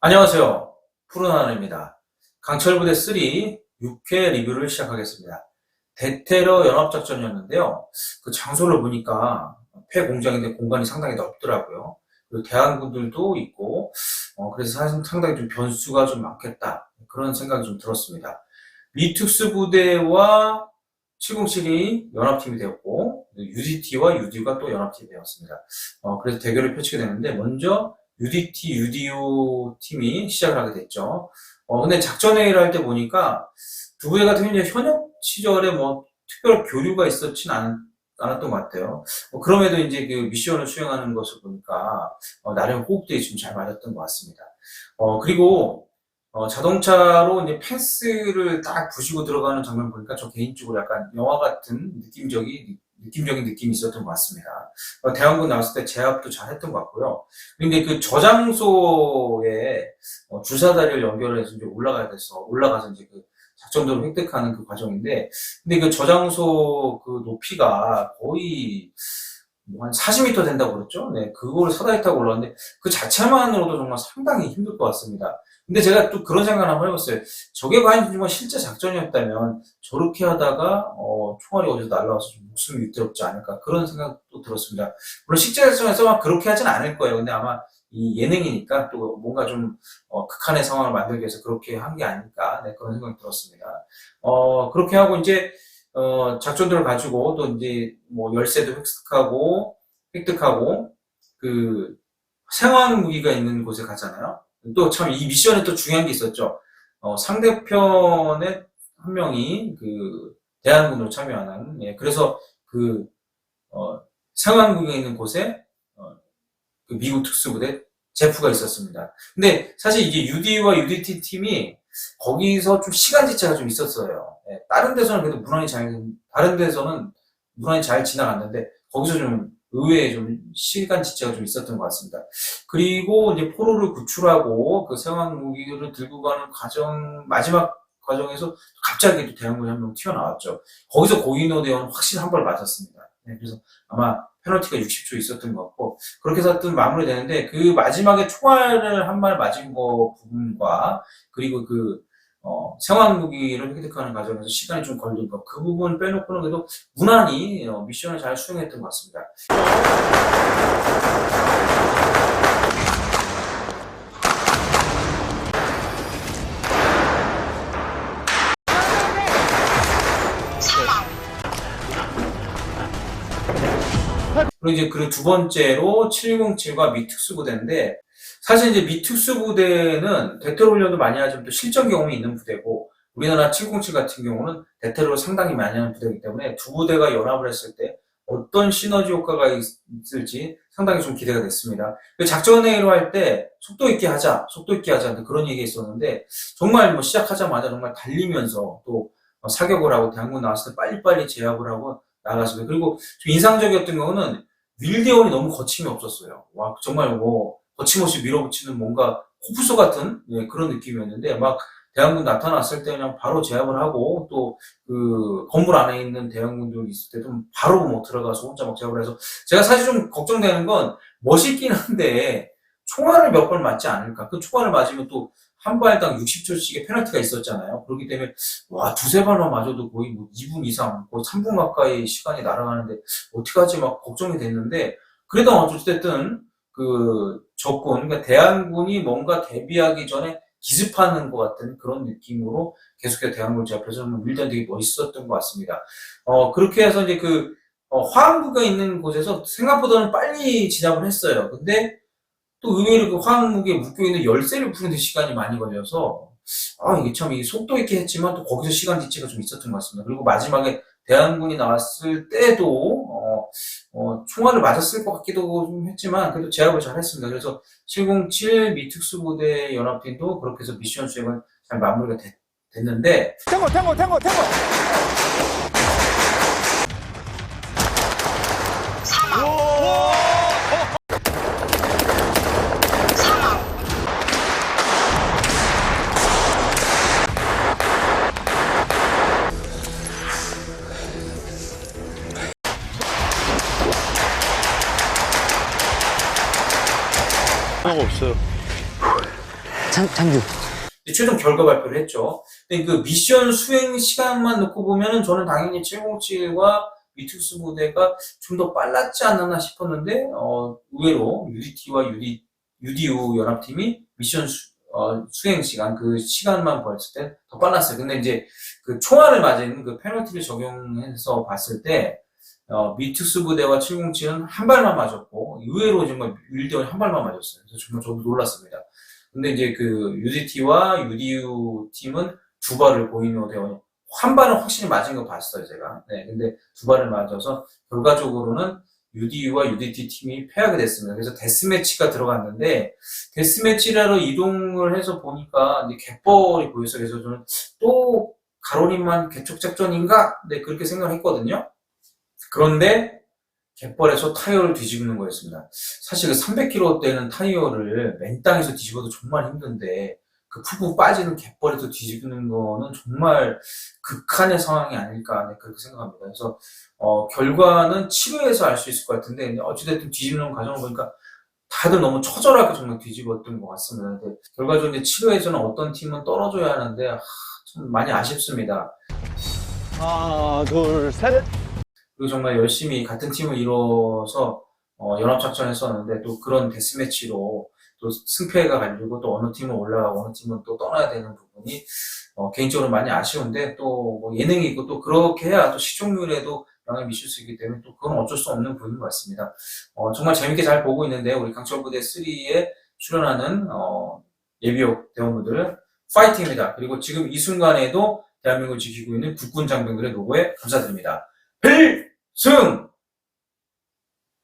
안녕하세요. 푸른 하늘입니다. 강철 부대 3 6회 리뷰를 시작하겠습니다. 대테러 연합작전이었는데요. 그 장소를 보니까 폐 공장인데 공간이 상당히 넓더라고요. 그리고 대항군들도 있고, 어, 그래서 사실 상당히 좀 변수가 좀 많겠다. 그런 생각이 좀 들었습니다. 미특수부대와 707이 연합팀이 되었고, UDT와 UD가 또 연합팀이 되었습니다. 어, 그래서 대결을 펼치게 되는데, 먼저 UDT, UDU 팀이 시작을 하게 됐죠. 어, 근데 작전회의를 할 때 보니까 두 부대 같은 경우는 현역 시절에 뭐 특별 교류가 있었진 않, 않았던 것 같아요. 어, 그럼에도 이제 그 미션을 수행하는 것을 보니까 어, 나름 호흡들이 좀 잘 맞았던 것 같습니다. 어, 그리고 어, 자동차로 이제 펜스를 딱 부시고 들어가는 장면 보니까 저 개인적으로 약간 영화 같은 느낌적인 느낌적인 느낌이 있었던 것 같습니다. 어, 대한군 나왔을 때 제압도 잘 했던 것 같고요. 근데 그 저장소에 어, 주사다리를 연결해서 이제 올라가야 돼서 올라가서 이제 그 작전도를 획득하는 그 과정인데, 근데 그 저장소 그 높이가 거의 뭐한 40m 된다고 그랬죠? 네, 그거를 사다리 타고 올라왔는데 그 자체만으로도 정말 상당히 힘들 것 같습니다. 근데 제가 또 그런 생각을 한번 해봤어요. 저게 과연 정말 실제 작전이었다면 저렇게 하다가 어, 총알이 어디서 날라와서 좀 목숨이 위태롭지 않을까 그런 생각도 들었습니다. 물론 실제 작전에서 막 그렇게 하진 않을 거예요. 근데 아마 이 예능이니까 또 뭔가 좀 어, 극한의 상황을 만들기 위해서 그렇게 한 게 아닐까 네, 그런 생각이 들었습니다. 어, 그렇게 하고 이제 어, 작전들을 가지고 또 이제 뭐 열쇠도 획득하고 획득하고 그 생화학 무기가 있는 곳에 가잖아요. 또 참 이 미션에 또 중요한 게 있었죠. 어, 상대편의 한 명이 그 대한군으로 참여하는 예, 그래서 그 어, 생화학무기가 있는 곳에 어, 그 미국 특수부대 제프가 있었습니다. 근데 사실 이게 UD와 UDT 팀이 거기서 좀 시간 지체가 좀 있었어요. 예, 다른 데서는 그래도 무난히 잘, 다른 데서는 무난히 잘 지나갔는데, 거기서 좀 의외의 좀 시간 지체가 좀 있었던 것 같습니다. 그리고 이제 포로를 구출하고 그 생황 무기를 들고 가는 과정, 마지막 과정에서 갑자기 또 대한군이 한 명 튀어나왔죠. 거기서 고인호 대원은 확실히 한 발 맞았습니다. 네, 그래서 아마 페널티가 60초 있었던 것 같고, 그렇게 해서 마무리되는데, 그 마지막에 총알을 한 발 맞은 거 부분과, 그리고 그, 어, 생화학 무기를 획득하는 과정에서 시간이 좀 걸린 것, 그 부분 빼놓고는 그래도 무난히 어, 미션을 잘 수행했던 것 같습니다. 그리고 이제 그 두 번째로 707과 미특수 부대인데, 사실 이제 미특수 부대는 대테러 훈련도 많이 하지만 또 실전 경험이 있는 부대고, 우리나라 707 같은 경우는 대테러를 상당히 많이 하는 부대이기 때문에 두 부대가 연합을 했을 때 어떤 시너지 효과가 있- 있을지 상당히 좀 기대가 됐습니다. 그 작전 회의로 할 때 속도 있게 하자, 속도 있게 하자, 그런 얘기 있었는데, 정말 뭐 시작하자마자 정말 달리면서 또 어, 사격을 하고 대한군 나왔을 때 빨리빨리 제압을 하고 나갔습니다. 그리고 좀 인상적이었던 거는 윌대원이 너무 거침이 없었어요. 와, 정말 뭐, 거침없이 밀어붙이는 뭔가 코프소 같은 예, 그런 느낌이었는데, 막 대한군 나타났을 때 그냥 바로 제압을 하고, 또 그 건물 안에 있는 대한군들 있을 때도 바로 뭐 들어가서 혼자 막 제압을 해서, 제가 사실 좀 걱정되는 건 멋있긴 한데, 총알을 몇발 맞지 않을까. 그 총알을 맞으면 또 한 발당 60초씩의 페널티가 있었잖아요. 그렇기 때문에, 와, 두세 발만 맞아도 거의 뭐 2분 이상, 거의 3분 가까이 시간이 날아가는데, 어떡하지 막 걱정이 됐는데, 그래도 어쨌든, 그, 적군, 그러니까 대한군이 뭔가 대비하기 전에 기습하는 것 같은 그런 느낌으로 계속해서 대한군을 제압해서 밀던 되게 멋있었던 것 같습니다. 어, 그렇게 해서 이제 그, 어, 화학무기가 있는 곳에서 생각보다는 빨리 진압을 했어요. 근데 또 의외로 그 화학무기에 묶여있는 열쇠를 푸는데 시간이 많이 걸려서, 아, 이게 참, 이 속도 있게 했지만 또 거기서 시간 지체가 좀 있었던 것 같습니다. 그리고 마지막에 대한군이 나왔을 때도, 어, 어, 총알을 맞았을 것 같기도 좀 했지만, 그래도 제압을 잘 했습니다. 그래서 707 미특수부대 연합팀도 그렇게 해서 미션 수행을 잘 마무리가 됐, 됐는데, 탱고 탱고 탱고 탱고 없어요. 창, 창주. 이제 최종 결과 발표를 했죠. 근데 그 미션 수행 시간만 놓고 보면은 저는 당연히 707과 위투스 부대가 좀 더 빨랐지 않았나 싶었는데, 어, 의외로 UDT와 UD, UDU 연합팀이 미션 수, 어, 수행 시간, 그 시간만 봤을 때 더 빨랐어요. 근데 이제 그 총알을 맞은 그 페널티를 적용해서 봤을 때, 어, 미투스 부대와 707은 한 발만 맞았고, 의외로 정말 윌대원이 한 발만 맞았어요. 그래서 정말 저도 놀랐습니다. 근데 이제 그 UDT와 UDU 팀은 두 발을 고인호 대원이 한 발은 확실히 맞은 거 봤어요 제가. 네, 근데 두 발을 맞아서 결과적으로는 UDU와 UDT 팀이 패하게 됐습니다. 그래서 데스매치가 들어갔는데 데스매치라로 이동을 해서 보니까 갯벌이 보였어요. 그래서 저는 또 가로림만 개척작전인가? 네 그렇게 생각을 했거든요. 그런데 갯벌에서 타이어를 뒤집는 거였습니다. 사실 그 300km 되는 타이어를 맨 땅에서 뒤집어도 정말 힘든데 그 푹푹 빠지는 갯벌에서 뒤집는 거는 정말 극한의 상황이 아닐까 네, 그렇게 생각합니다. 그래서 어, 결과는 7회에서 알 수 있을 것 같은데 어찌됐든 뒤집는 과정을 보니까 다들 너무 처절하게 정말 뒤집었던 것 같습니다. 근데 결과적으로 이제 7회에서는 어떤 팀은 떨어져야 하는데 아, 참 많이 아쉽습니다. 하나, 둘, 셋. 그리고 정말 열심히 같은 팀을 이뤄서 어, 연합작전 했었는데 또 그런 데스매치로 또 승패가 갈리고 또 어느 팀은 올라가고 어느 팀은 또 떠나야 되는 부분이 어, 개인적으로 많이 아쉬운데 또 뭐 예능이 있고 또 그렇게 해야 또 시청률에도 영향을 미칠 수 있기 때문에 또 그건 어쩔 수 없는 부분인 것 같습니다. 어, 정말 재밌게 잘 보고 있는데 우리 강철부대 3에 출연하는 어, 예비역 대원분들은 파이팅입니다. 그리고 지금 이 순간에도 대한민국을 지키고 있는 국군 장병들의 노고에 감사드립니다. 필 승!